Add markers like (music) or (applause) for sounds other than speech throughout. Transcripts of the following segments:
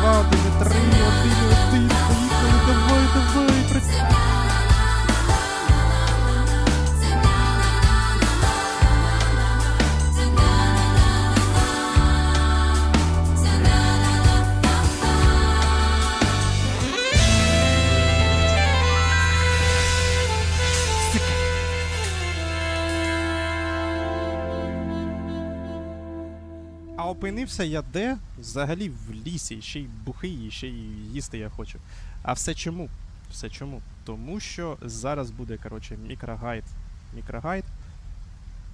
два, дев'ять, три, один, один, поїхали, давай, давай. Опинився я де? Взагалі в лісі, ще й бухий, і ще й їсти я хочу. А все чому? Все чому? Тому що зараз буде, коротше, мікрогайд. Мікрогайд.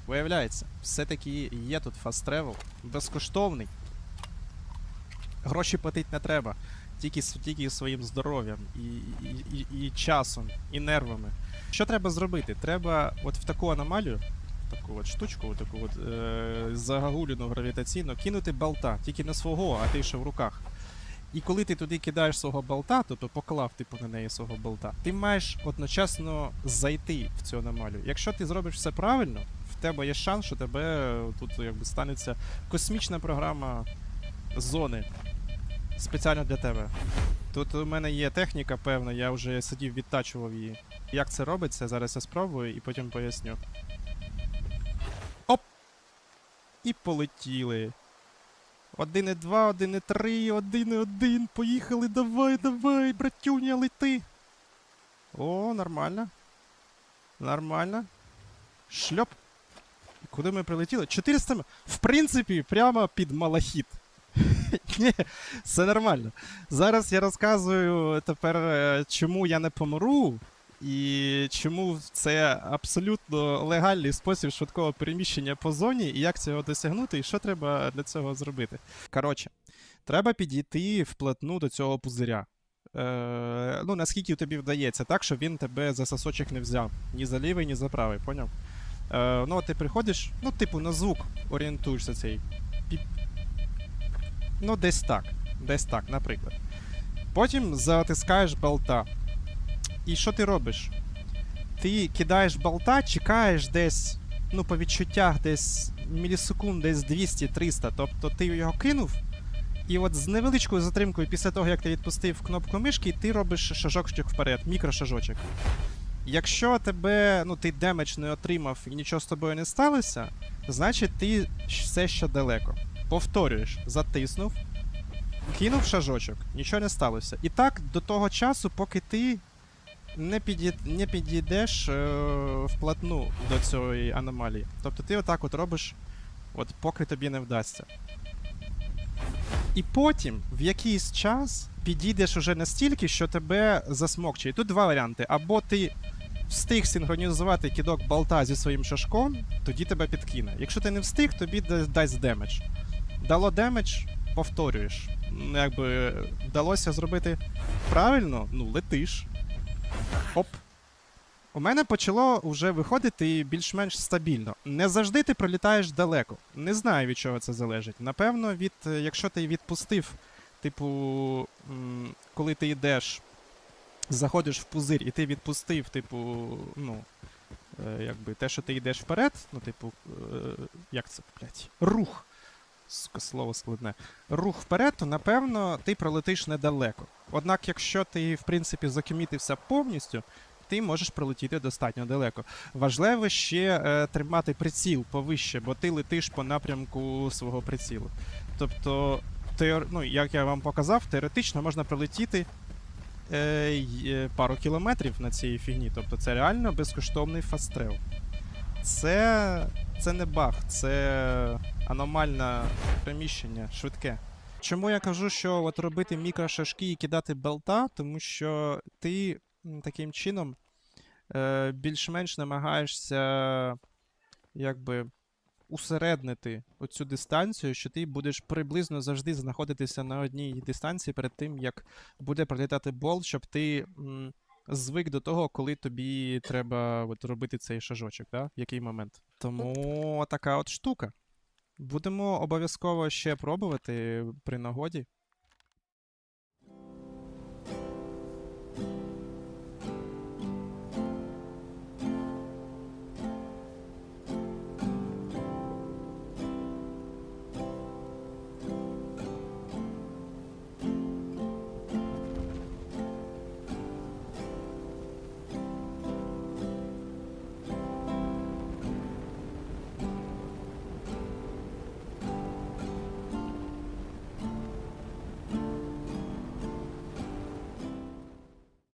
Виявляється, все-таки є тут фаст тревел, безкоштовний. Гроші платить не треба. Тільки, тільки своїм здоров'ям, і, і, і, і часом, і нервами. Що треба зробити? Треба от в таку аномалію, таку от штучку, от таку от е, загагуліну гравітаційно, кинути болта, тільки не свого, а ти що в руках. І коли ти туди кидаєш свого болта, тобто поклав типу на неї свого болта, ти маєш одночасно зайти в цю аномалію. Якщо ти зробиш все правильно, в тебе є шанс, що тебе е, тут якби станеться космічна програма зони спеціально для тебе. Тут у мене є техніка певна, я вже сидів, відтачував її. Як це робиться, зараз я спробую і потім поясню. І полетіли. 1,2, 1,3, 1,1. Поїхали, давай, давай, братюня, лети. О, нормально. Нормально. Шльоп. Куди ми прилетіли? 400 м. В принципі, прямо під малахіт. (laughs) Ні, все нормально. Зараз я розказую тепер, е, чому я не помру, і чому це абсолютно легальний спосіб швидкого переміщення по зоні, і як цього досягнути, і що треба для цього зробити. Коротше, треба підійти вплотну до цього пузиря. Е, ну, наскільки тобі вдається, так, щоб він тебе за сосочок не взяв. Ні за лівий, ні за правий, поняв? Е, ну, ти приходиш, ну, типу, на звук орієнтуєшся цей. Піп. Ну, десь так. Десь так, наприклад. Потім затискаєш болта. І що ти робиш? Ти кидаєш болта, чекаєш десь, ну, по відчуттях, десь мілісекунд, десь 200-300. Тобто ти його кинув, і от з невеличкою затримкою після того, як ти відпустив кнопку мишки, ти робиш шажочок вперед, мікрошажочок. Якщо тебе, ну, ти демедж не отримав і нічого з тобою не сталося, значить ти все ще далеко. Повторюєш, затиснув, кинув шажочок, нічого не сталося. І так до того часу, поки ти не, піді... не підійдеш е... вплотну до цієї аномалії. Тобто ти отак от робиш, от поки тобі не вдасться. І потім в якийсь час підійдеш уже настільки, що тебе засмокче. І тут два варіанти. Або ти встиг синхронізувати кидок болта зі своїм шашком, тоді тебе підкине. Якщо ти не встиг, тобі дасть демедж. Дало демедж, повторюєш. Ну, Якби вдалося зробити правильно, ну, летиш. Оп. У мене почало вже виходити більш-менш стабільно. Не завжди ти пролітаєш далеко. Не знаю, від чого це залежить. Напевно, від, е, якщо ти відпустив, типу, коли ти йдеш, заходиш в пузир, і ти відпустив, типу, ну, е, якби те, що ти йдеш вперед, ну, типу, е, як це, блядь, рух. Слово складне. Рух вперед, то напевно ти пролетиш недалеко. Однак, якщо ти, в принципі, закомітився повністю, ти можеш пролетіти достатньо далеко. Важливо ще е, тримати приціл повище, бо ти летиш по напрямку свого прицілу. Тобто, теор... ну, як я вам показав, теоретично можна пролетіти е, е, пару кілометрів на цій фігні. Тобто це реально безкоштовний фастрел. Це, це не баг, це аномальне приміщення, швидке. Чому я кажу, що от робити мікрошашки і кидати болта, тому що ти таким чином е, більш-менш намагаєшся якби усереднити оцю дистанцію, що ти будеш приблизно завжди знаходитися на одній дистанції перед тим, як буде пролітати болт, щоб ти м, звик до того, коли тобі треба от, робити цей шажочок, да? в який момент. Тому така от штука. Будемо обов'язково ще пробувати при нагоді.